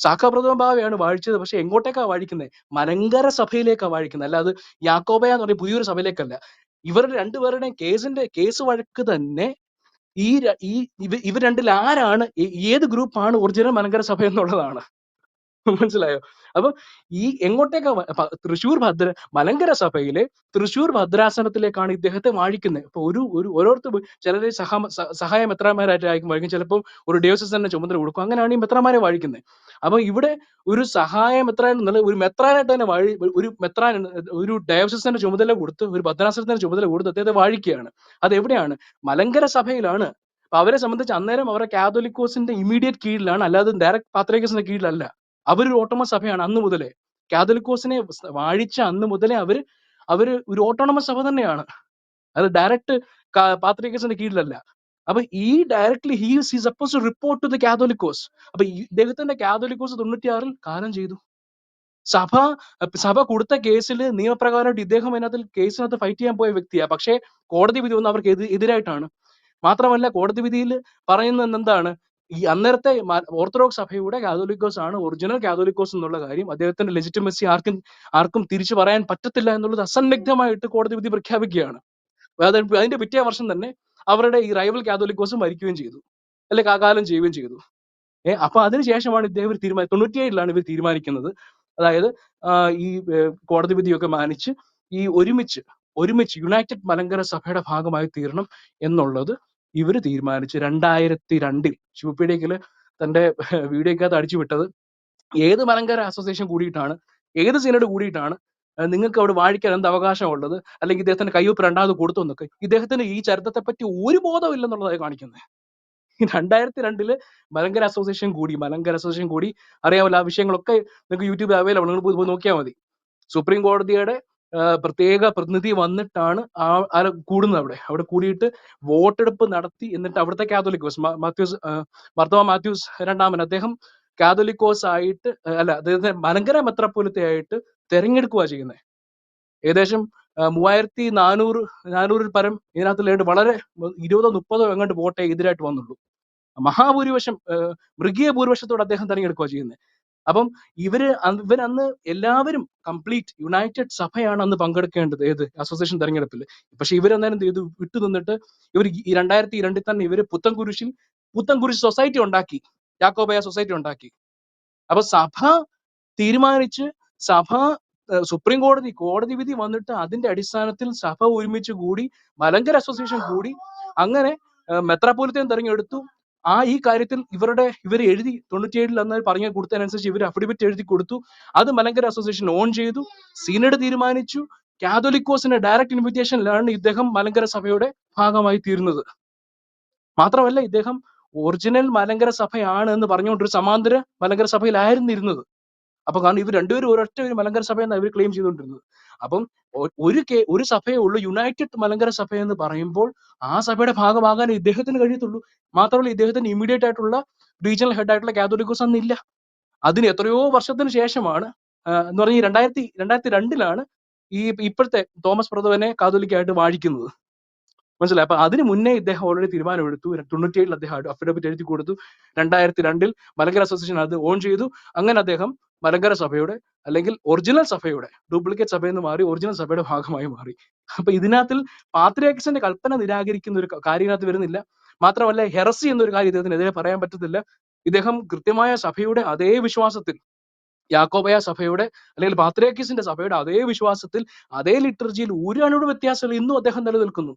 ശാഖാപ്രഥമ ഭാവയാണ് വാഴിച്ചത്. പക്ഷെ എങ്ങോട്ടേക്കാ വാഴിക്കുന്നത് മലങ്കര സഭയിലേക്കാ വാഴിക്കുന്നത് അല്ലാതെ യാക്കോബയ എന്ന് പറയുന്ന പുതിയൊരു സഭയിലേക്കല്ല. ഇവരുടെ രണ്ടുപേരുടെയും കേസിന്റെ കേസ് വഴക്ക് തന്നെ ഈ ഈ ഇവ ഇവർ രണ്ടിൽ ആരാണ് ഏത് ഗ്രൂപ്പാണ് ഒറിജിനൽ മലങ്കര സഭ എന്നുള്ളതാണ്. മനസ്സിലായോ? അപ്പൊ ഈ എങ്ങോട്ടേക്കാ തൃശൂർ ഭദ്ര മലങ്കര സഭയിലെ തൃശൂർ ഭദ്രാസനത്തിലേക്കാണ് ഇദ്ദേഹത്തെ വാഴിക്കുന്നത് ഇപ്പൊ ഒരു ഒരു ഓരോരുത്തർ ചിലരെ സഹ സഹായം മെത്രാന്മാരായിട്ടായിരിക്കും വാഴിക്കും ചിലപ്പോൾ ഒരു ഡിയോസസ് തന്നെ ചുമതല കൊടുക്കും. അങ്ങനെയാണ് ഈ മെത്രാമാരെ വാഴിക്കുന്നത് അപ്പൊ ഇവിടെ ഒരു സഹായ മെത്രാൻ ഒരു മെത്രാനായിട്ട് തന്നെ വാഴി ഒരു മെത്രാൻ ഒരു ഡയോസിസിന്റെ ചുമതല കൊടുത്ത് ഒരു ഭദ്രാസനത്തിന്റെ ചുമതല കൊടുത്ത് അദ്ദേഹത്തെ വാഴിക്കുകയാണ്. അത് എവിടെയാണ് മലങ്കര സഭയിലാണ്. അപ്പൊ അവരെ സംബന്ധിച്ച് അന്നേരം അവരുടെ കാതോലിക്കോസിന്റെ ഇമീഡിയറ്റ് കീഴിലാണ്. അല്ലാതെ ഡയറക്ട് പാത്രേക്കസിന്റെ കീഴിലല്ല. അവരൊരു ഓട്ടോണമസ് സഭയാണ് അന്ന് മുതലേ. കാതലിക്കോസിനെ വാഴിച്ച അന്ന് മുതലേ അവർ അവർ ഒരു ഓട്ടോണമസ് സഭ തന്നെയാണ്. അത് ഡയറക്റ്റ് പാത്രികസിന്റെ കീഴിലല്ല. അപ്പൊ ഈ directly he he suppose to report to the Catholicos. അപ്പൊ ഇദ്ദേഹത്തിന്റെ കാതോലിക്കോസ് തൊണ്ണൂറ്റിയാറിൽ കാലം ചെയ്തു. സഭ സഭ കൊടുത്ത കേസിൽ നിയമപ്രകാരമായിട്ട് ഇദ്ദേഹം അതിനകത്ത് കേസിനകത്ത് ഫൈറ്റ് ചെയ്യാൻ പോയ വ്യക്തിയാണ് പക്ഷേ കോടതി വിധി വന്ന് അവർക്ക് എതിരായിട്ടാണ്. മാത്രമല്ല കോടതി വിധിയിൽ പറയുന്നത് എന്താണ്? ഈ അന്നേരത്തെ ഓർത്തഡോക്സ് സഭയുടെ കാതോലിക്കോസ് ആണ് ഒറിജിനൽ കാതോലിക്കോസ് എന്നുള്ള കാര്യം അദ്ദേഹത്തിന്റെ ലെജിറ്റിമസി ആർക്കും ആർക്കും തിരിച്ചു പറയാൻ പറ്റത്തില്ല എന്നുള്ളത് അസന്നിഗ്ധമായിട്ട് കോടതി വിധി പ്രഖ്യാപിക്കുകയാണ്. അത് അതിന്റെ പിറ്റേ വർഷം തന്നെ അവരുടെ ഈ റൈവൽ കാതോലിക്കോസും മരിക്കുകയും ചെയ്തു. അല്ലെ കാകാലം ചെയ്യുകയും ചെയ്തു. ഏഹ് അപ്പൊ അതിനുശേഷമാണ് ഇദ്ദേഹം ഒരു തീരുമാനം തൊണ്ണൂറ്റിയേഴിലാണ് ഇവർ തീരുമാനിക്കുന്നത്. അതായത് ഈ കോടതി വിധിയൊക്കെ മാനിച്ച് ഈ ഒരുമിച്ച് ഒരുമിച്ച് യുണൈറ്റഡ് മലങ്കര സഭയുടെ ഭാഗമായി തീരണം എന്നുള്ളത് ഇവർ തീരുമാനിച്ച് രണ്ടായിരത്തി രണ്ടിൽ ശിവപീഡിയക്കിൽ തന്റെ വീഡിയോക്കകത്ത് അടിച്ചു വിട്ടത്. ഏത് മലങ്കര അസോസിയേഷൻ കൂടിയിട്ടാണ് ഏത് സീനോട് കൂടിയിട്ടാണ് നിങ്ങൾക്ക് അവിടെ വാഴിക്കാൻ എന്ത് അവകാശമുള്ളത്? അല്ലെങ്കിൽ ഇദ്ദേഹത്തിന്റെ കയ്യൊപ്പ് രണ്ടാമത് കൊടുത്തു എന്നൊക്കെ. ഇദ്ദേഹത്തിന് ഈ ചരിത്രത്തെ പറ്റി ഒരു ബോധം ഇല്ലെന്നുള്ളതായി കാണിക്കുന്നത് രണ്ടായിരത്തി രണ്ടിൽ മലങ്കര അസോസിയേഷൻ കൂടി മലങ്കര അസോസിയേഷൻ കൂടി അറിയാമല്ലോ ആ വിഷയങ്ങളൊക്കെ നിങ്ങൾക്ക് യൂട്യൂബിൽ അവൈലബിൾ നിങ്ങൾ പോയി നോക്കിയാൽ മതി. സുപ്രീം കോടതിയുടെ പ്രത്യേക പ്രതിനിധി വന്നിട്ടാണ് ആ കൂടുന്നത് അവിടെ. അവിടെ കൂടിയിട്ട് വോട്ടെടുപ്പ് നടത്തി എന്നിട്ട് അവിടുത്തെ കാതോലിക്കോസ് മാത്യൂസ് മർത്തവ മാത്യൂസ് രണ്ടാമൻ. അദ്ദേഹം കാതോലിക്കോസ് ആയിട്ട് അല്ല അദ്ദേഹത്തെ മലങ്കര മെത്രപ്പോലത്തെ ആയിട്ട് തെരഞ്ഞെടുക്കുക ചെയ്യുന്നത് ഏകദേശം മൂവായിരത്തി നാനൂറ് നാനൂറിൽ പരം ഇതിനകത്ത് വളരെ ഇരുപതോ മുപ്പതോ എങ്ങാണ്ട് വോട്ടേ എതിരായിട്ട് വന്നുള്ളൂ. മഹാഭൂരിപക്ഷം മൃഗീയ ഭൂരിപക്ഷത്തോടെ അദ്ദേഹം തെരഞ്ഞെടുക്കുക ചെയ്യുന്നത് അപ്പം ഇവർ ഇവരന്ന് എല്ലാവരും കംപ്ലീറ്റ് യുണൈറ്റഡ് സഭയാണ് അന്ന് പങ്കെടുക്കേണ്ടത്. ഏത്? അസോസിയേഷൻ തെരഞ്ഞെടുപ്പിൽ പക്ഷെ ഇവരന്നേരം എന്ത് ചെയ്തു? വിട്ടു നിന്നിട്ട് ഇവർ രണ്ടായിരത്തി രണ്ടിൽ തന്നെ ഇവർ പുത്തൻകുരിശിൽ പുത്തൻകുരിശ് സൊസൈറ്റി ഉണ്ടാക്കി. യാക്കോബയ സൊസൈറ്റി ഉണ്ടാക്കി. അപ്പൊ സഭ തീരുമാനിച്ച് സഭ സുപ്രീം കോടതി കോടതി വിധി വന്നിട്ട് അതിന്റെ അടിസ്ഥാനത്തിൽ സഭ ഒരുമിച്ച് കൂടി മലങ്കര അസോസിയേഷൻ കൂടി അങ്ങനെ മെത്രാപോലിത്തയും തെരഞ്ഞെടുത്തു. ആ ഈ കാര്യത്തിൽ ഇവരുടെ ഇവർ എഴുതി തൊണ്ണൂറ്റിയേഴിൽ അന്ന് പറഞ്ഞു കൊടുത്തതിനനുസരിച്ച് ഇവർ അഫിഡവിറ്റ് എഴുതി കൊടുത്തു. അത് മലങ്കര അസോസിയേഷൻ ഓൺ ചെയ്തു. സീനഡ് തീരുമാനിച്ചു. കാതോലിക്കോസിന്റെ ഡയറക്റ്റ് ഇൻവിറ്റേഷനിലാണ് ഇദ്ദേഹം മലങ്കര സഭയുടെ ഭാഗമായി തീരുന്നത്. മാത്രമല്ല ഇദ്ദേഹം ഒറിജിനൽ മലങ്കര സഭയാണ് എന്ന് പറഞ്ഞുകൊണ്ട് ഒരു സമാന്തര മലങ്കര സഭയിലായിരുന്നു ഇരുന്നത് അപ്പൊ കാരണം ഇവർ രണ്ടുപേരും ഒരൊറ്റ ഒരു മലങ്കര സഭയെന്ന് ഇവർ ക്ലെയിം ചെയ്തുകൊണ്ടിരുന്നത്. അപ്പം ഒരു കെ ഒരു സഭയേ ഉള്ളൂ യുണൈറ്റഡ് മലങ്കര സഭ എന്ന് പറയുമ്പോൾ ആ സഭയുടെ ഭാഗമാകാൻ ഇദ്ദേഹത്തിന് കഴിയത്തുള്ളൂ. മാത്രമല്ല ഇദ്ദേഹത്തിന് ഇമ്മീഡിയറ്റ് ആയിട്ടുള്ള റീജിയണൽ ഹെഡ് ആയിട്ടുള്ള കാതോലിക്കോസ് അന്നില്ല അതിന് എത്രയോ വർഷത്തിന് ശേഷമാണ് എന്ന് പറഞ്ഞ രണ്ടായിരത്തി രണ്ടായിരത്തി രണ്ടിലാണ് ഈ ഇപ്പോഴത്തെ തോമസ് പ്രഥവനെ കാതോലിക്കായിട്ട് വാഴിക്കുന്നത്. മനസ്സിലായി? അപ്പൊ അതിന് മുന്നേ ഇദ്ദേഹം ഓൾറെഡി തീരുമാനമെടുത്തു. തൊണ്ണൂറ്റിയേഴിൽ അദ്ദേഹം അഫിഡവിറ്റ് എഴുതി കൊടുത്തു. രണ്ടായിരത്തി രണ്ടിൽ മലങ്കര അസോസിയേഷൻ അത് ഓൺ ചെയ്തു. അങ്ങനെ അദ്ദേഹം മലങ്കര സഭയുടെ അല്ലെങ്കിൽ ഒറിജിനൽ സഭയുടെ ഡ്യൂപ്ലിക്കേറ്റ് സഭയിൽ നിന്ന് മാറി ഒറിജിനൽ സഭയുടെ ഭാഗമായി മാറി. അപ്പൊ ഇതിനകത്തിൽ പാത്രിയാക്സിന്റെ കൽപ്പന നിരാകരിക്കുന്ന ഒരു കാര്യം ഇതിനകത്ത് വരുന്നില്ല. മാത്രമല്ല ഹെറസി എന്നൊരു കാര്യം ഇദ്ദേഹത്തിനെതിരെ പറയാൻ പറ്റത്തില്ല. ഇദ്ദേഹം കൃത്യമായ സഭയുടെ അതേ വിശ്വാസത്തിൽ യാക്കോബയ സഭയുടെ അല്ലെങ്കിൽ പാത്രിയാക്കിസിന്റെ സഭയുടെ അതേ വിശ്വാസത്തിൽ അതേ ലിറ്റർജിയിൽ ഒരു അണുവിടെ വ്യത്യാസമില്ല. ഇന്നും അദ്ദേഹം നിലനിൽക്കുന്നു.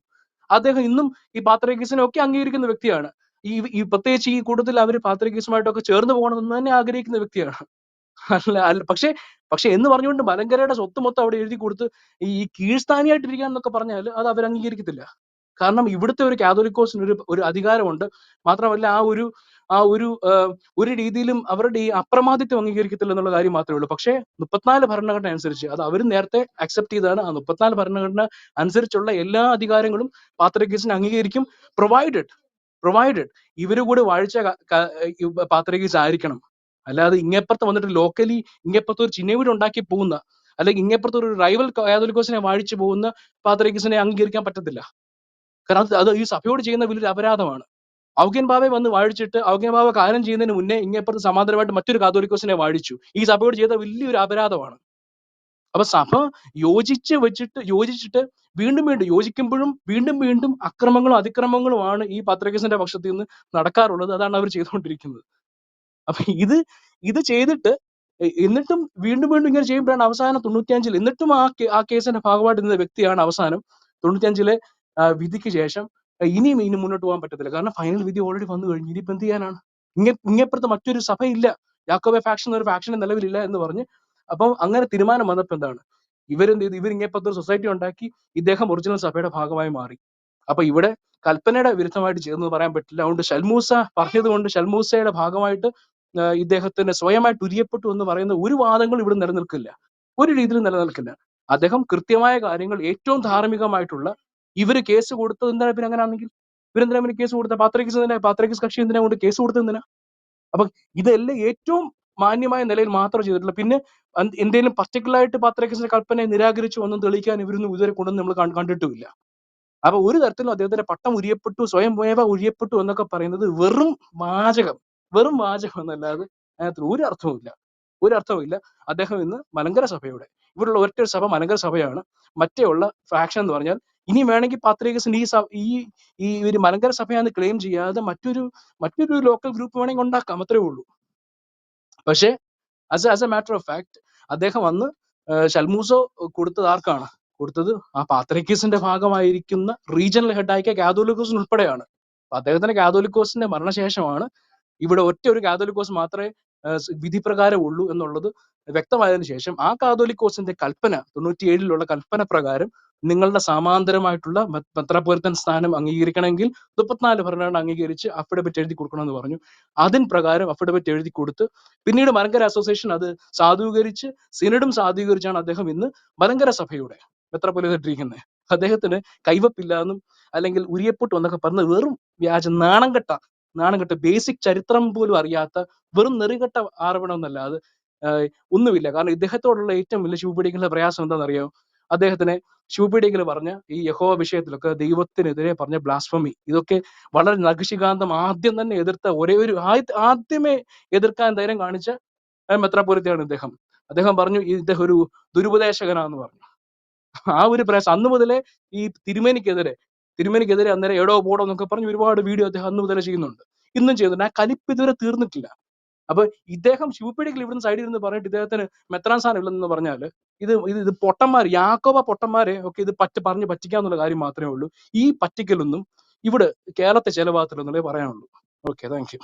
അദ്ദേഹം ഇന്നും ഈ പാത്രിയാക്കിസിനെ ഒക്കെ അംഗീകരിക്കുന്ന വ്യക്തിയാണ്. ഈ ഈ പ്രത്യേകിച്ച് ഈ കൂട്ടത്തിൽ അവർ പാത്രിയാക്കിസുമായിട്ടൊക്കെ ചേർന്ന് പോകണമെന്ന് തന്നെ ആഗ്രഹിക്കുന്ന വ്യക്തിയാണ്. അല്ല അല്ല പക്ഷേ പക്ഷെ എന്ന് പറഞ്ഞുകൊണ്ട് മലങ്കരയുടെ സ്വത്ത് മൊത്തം അവിടെ എഴുതി കൊടുത്ത് ഈ കീഴ്സ്ഥാനിയായിട്ടിരിക്കുക എന്നൊക്കെ പറഞ്ഞാൽ അത് അവർ അംഗീകരിക്കത്തില്ല കാരണം ഇവിടുത്തെ ഒരു കാതോലിക്കോസിന് ഒരു ഒരു അധികാരമുണ്ട്. മാത്രമല്ല ആ ഒരു ആ ഒരു ഒരു രീതിയിലും അവരുടെ ഈ അപ്രമാദിത്വം അംഗീകരിക്കത്തില്ല എന്നുള്ള കാര്യം മാത്രമേ ഉള്ളൂ. പക്ഷേ മുപ്പത്തിനാല് ഭരണഘടന അനുസരിച്ച് അത് അവർ നേരത്തെ അക്സെപ്റ്റ് ചെയ്തതാണ്. ആ മുപ്പത്തിനാല് ഭരണഘടന അനുസരിച്ചുള്ള എല്ലാ അധികാരങ്ങളും പാത്രക്കേസിന് അംഗീകരിക്കും. പ്രൊവൈഡഡ് പ്രൊവൈഡഡ് ഇവർ കൂടി വാഴിച്ച പാത്രക്കേസ് ആയിരിക്കണം. അല്ലാതെ ഇങ്ങേപ്പുറത്ത് വന്നിട്ട് ലോക്കലി ഇങ്ങേപ്പുറത്ത് ഒരു ചിഹ്നവീട് ഉണ്ടാക്കി പോകുന്ന അല്ലെങ്കിൽ ഇങ്ങേപ്പുറത്ത് ഒരു റൈവൽ കാതോലിക്കോസിനെ വാഴിച്ചു പോകുന്ന പാത്രക്കേസിനെ അംഗീകരിക്കാൻ പറ്റത്തില്ല. കാരണം അത് അത് ഈ സഭയോട് ചെയ്യുന്ന വലിയൊരു അപരാധമാണ്. ഔഗ്യൻ ബാബയെ വന്ന് വാഴിച്ചിട്ട് ഔഗ്യൻ ബാബ കാര്യം ചെയ്യുന്നതിന് മുന്നേ ഇങ്ങേപ്പുറത്ത് സമാന്തരമായിട്ട് മറ്റൊരു കാതോലിക്കോസിനെ വാഴിച്ചു. ഈ സഭയോട് ചെയ്ത വലിയൊരു അപരാധമാണ്. അപ്പൊ സഭ യോജിച്ച് വെച്ചിട്ട് യോജിച്ചിട്ട് വീണ്ടും വീണ്ടും യോജിക്കുമ്പോഴും വീണ്ടും വീണ്ടും അക്രമങ്ങളും അതിക്രമങ്ങളുമാണ് ഈ പത്രകേസിന്റെ പക്ഷത്തിൽ നിന്ന് നടക്കാറുള്ളത്. അതാണ് അവർ ചെയ്തുകൊണ്ടിരിക്കുന്നത്. അപ്പൊ ഇത് ഇത് ചെയ്തിട്ട് എന്നിട്ടും വീണ്ടും വീണ്ടും ഇങ്ങനെ ചെയ്യുമ്പോഴാണ് അവസാനം തൊണ്ണൂറ്റിയഞ്ചിൽ എന്നിട്ടും ആ ആ കേസിന്റെ ഭാഗമായിട്ട് നിന്ന വ്യക്തിയാണ് അവസാനം തൊണ്ണൂറ്റിയഞ്ചിലെ വിധിക്ക് ശേഷം ഇനിയും ഇനി മുന്നോട്ട് പോകാൻ പറ്റത്തില്ല. കാരണം ഫൈനൽ വിധി ഓൾറെഡി വന്നു കഴിഞ്ഞു. ഇനിയിപ്പോ എന്ത് ചെയ്യാനാണ്? ഇങ്ങ ഇങ്ങപ്പുറത്ത് മറ്റൊരു സഭയില്ല. യാക്കോബെ ഫാക്ഷൻ എന്നൊരു ഫാക്ഷൻ നിലവിലില്ല എന്ന് പറഞ്ഞ് അപ്പം അങ്ങനെ തീരുമാനം വന്നപ്പോ എന്താണ്? ഇവരെന്ത് ചെയ്തു? ഇവർ ഇങ്ങപ്പുറത്ത് ഒരു സൊസൈറ്റി ഉണ്ടാക്കി. ഇദ്ദേഹം ഒറിജിനൽ സഭയുടെ ഭാഗമായി മാറി. അപ്പൊ ഇവിടെ കൽപ്പനയുടെ വിരുദ്ധമായിട്ട് ചെയ്തെന്ന് പറയാൻ പറ്റില്ല. അതുകൊണ്ട് ഷൽമൂസ പറഞ്ഞത് കൊണ്ട് ഷൽമൂസയുടെ ഭാഗമായിട്ട് ഇദ്ദേഹത്തിന് സ്വയമായിട്ട് ഉരിയപ്പെട്ടു എന്ന് പറയുന്ന ഒരു വാദങ്ങൾ ഇവിടെ നിലനിൽക്കില്ല. ഒരു രീതിയിലും നിലനിൽക്കില്ല. അദ്ദേഹം കൃത്യമായ കാര്യങ്ങൾ ഏറ്റവും ധാർമ്മികമായിട്ടുള്ള ഇവർ കേസ് കൊടുത്തത് എന്താണ് പിന്നെ അങ്ങനെ ആണെങ്കിൽ ഇവരെന്തിനാ പിന്നെ കേസ് കൊടുത്ത? പാത്രക്കിസ് എന്തിനാ? പാത്രക്കിസ് കക്ഷി എന്തിനാ കൊണ്ട് കേസ് കൊടുത്തത് എന്തിനാ? അപ്പൊ ഇതെല്ലാം ഏറ്റവും മാന്യമായ നിലയിൽ മാത്രം ചെയ്തിട്ടുള്ള പിന്നെ എന്തെങ്കിലും പർട്ടിക്കുലർ ആയിട്ട് പാത്രക്കിസിന്റെ കൽപ്പനയെ നിരാകരിച്ചു ഒന്നും തെളിയിക്കാൻ ഇവരൊന്നും ഇതുവരെ കൊണ്ടൊന്നും നമ്മൾ കണ്ടിട്ടുമില്ല. അപ്പൊ ഒരു തരത്തിലും അദ്ദേഹത്തിന്റെ പട്ടം ഉരിയപ്പെട്ടു സ്വയം പോയവ ഉരിയപ്പെട്ടു എന്നൊക്കെ പറയുന്നത് വെറും വാചകം. വെറും വാചകം എന്നല്ലാതെ അതിനകത്ത് ഒരു അർത്ഥവുമില്ല. ഒരു അർത്ഥവുമില്ല. അദ്ദേഹം ഇന്ന് മലങ്കര സഭയുടെ ഇവിടെയുള്ള ഒറ്റ സഭ മലങ്കര സഭയാണ്. മറ്റേ ഉള്ള ഫാക്ഷൻ എന്ന് പറഞ്ഞാൽ ഇനി വേണമെങ്കിൽ പാത്രികസിന് ഈ ഈ ഈ ഒരു മലങ്കര സഭയാന്ന് ക്ലെയിം ചെയ്യാതെ മറ്റൊരു മറ്റൊരു ലോക്കൽ ഗ്രൂപ്പ് വേണമെങ്കിൽ ഉണ്ടാക്കാം. അത്രേ ഉള്ളൂ. പക്ഷേ as as a matter of fact അദ്ദേഹം വന്ന് ഷൽമൂസോ കൊടുത്തത് ആർക്കാണ്? കൊടുത്തത് ആ പാത്രിക്കീസിന്റെ ഭാഗമായിരിക്കുന്ന റീജിയണൽ ഹെഡായ കാതോലിക്കോസിന് ഉൾപ്പെടെയാണ്. അദ്ദേഹത്തിന്റെ കാതോലിക്കോസിന്റെ മരണശേഷമാണ് ഇവിടെ ഒറ്റ ഒരു കാതോലിക്കോസ് മാത്രമേ വിധിപ്രകാരം വിധി പ്രകാരം ഉള്ളൂ എന്നുള്ളത് വ്യക്തമായതിനു ശേഷം ആ കാതോലിക്കോസിന്റെ കൽപ്പന തൊണ്ണൂറ്റിയേഴിലുള്ള കൽപ്പന പ്രകാരം നിങ്ങളുടെ സമാന്തരമായിട്ടുള്ള പത്രപൂരത്തൻ സ്ഥാനം അംഗീകരിക്കണമെങ്കിൽ മുപ്പത്തിനാല് ഭരണഘടന അംഗീകരിച്ച് അഫിഡവിറ്റ് എഴുതി കൊടുക്കണമെന്ന് പറഞ്ഞു. അതിൻ പ്രകാരം അഫിഡവിറ്റ് എഴുതി കൊടുത്ത് പിന്നീട് മലങ്കര അസോസിയേഷൻ അത് സാധൂകരിച്ച് സിനഡും സാധൂകരിച്ചാണ് അദ്ദേഹം ഇന്ന് മലങ്കര സഭയുടെ മെത്രാപ്പൊലിത്തിരിക്കുന്നത് അദ്ദേഹത്തിന് കൈവപ്പില്ലാന്നും അല്ലെങ്കിൽ ഉരിയപ്പൊട്ട് എന്നൊക്കെ പറഞ്ഞ് വെറും വ്യാജ നാണം കെട്ട നാണം കെട്ട ബേസിക് ചരിത്രം പോലും അറിയാത്ത വെറും നെറികെട്ട ആരോപണം എന്നല്ലാതെ ഒന്നുമില്ല. കാരണം ഇദ്ദേഹത്തോടുള്ള ഏറ്റവും വലിയ ശുഭപിടിക്കുന്ന പ്രയാസം എന്താണെന്നറിയോ? അദ്ദേഹത്തിനെ ശുഭപിടിക്കൽ പറഞ്ഞ ഈ യഹോ വിഷയത്തിലൊക്കെ ദൈവത്തിനെതിരെ പറഞ്ഞ ബ്ലാസ്ഫമി ഇതൊക്കെ വളരെ നഖശികാന്തം ആദ്യം തന്നെ എതിർത്ത ഒരേ ഒരു ആദ്യ- ആദ്യമേ എതിർക്കാൻ ധൈര്യം കാണിച്ച ആ മെത്രാപ്പൊലിത്തയാണ് ഇദ്ദേഹം. അദ്ദേഹം പറഞ്ഞു ഇദ്ദേഹം ഒരു ദുരുപദേശകനാന്ന് പറഞ്ഞു. ആ ഒരു പ്രയാസം. അന്ന് മുതലേ ഈ തിരുമേനിക്കെതിരെ തിരുമേനിക്കെതിരെ അന്നേരം എടോ പോടോ എന്നൊക്കെ പറഞ്ഞ് ഒരുപാട് വീഡിയോ അദ്ദേഹം അന്ന് മുതലേ ചെയ്യുന്നുണ്ട്. ഇന്നും ചെയ്യുന്നുണ്ട്. ആ കലിപ്പ് ഇതുവരെ തീർന്നിട്ടില്ല. അപ്പൊ ഇദ്ദേഹം ശിവപീഡികയിൽ ഇവിടുന്ന് സൈഡിൽ ഇരുന്ന് പറഞ്ഞിട്ട് ഇദ്ദേഹത്തിന് മെത്രാൻ സ്ഥാനം ഇല്ലെന്ന് പറഞ്ഞാൽ ഇത് ഇത് ഇത് പൊട്ടന്മാർ യാക്കോബ പൊട്ടന്മാരെ ഒക്കെ ഇത് പറ്റ പറഞ്ഞ് പറ്റിക്കാന്നുള്ള കാര്യം മാത്രമേ ഉള്ളൂ. ഈ പറ്റിക്കലൊന്നും ഇവിടെ കേരളത്തെ ചില ഭാഗത്തിലൊന്നുള്ളേ പറയാനുള്ളൂ. Okay thank you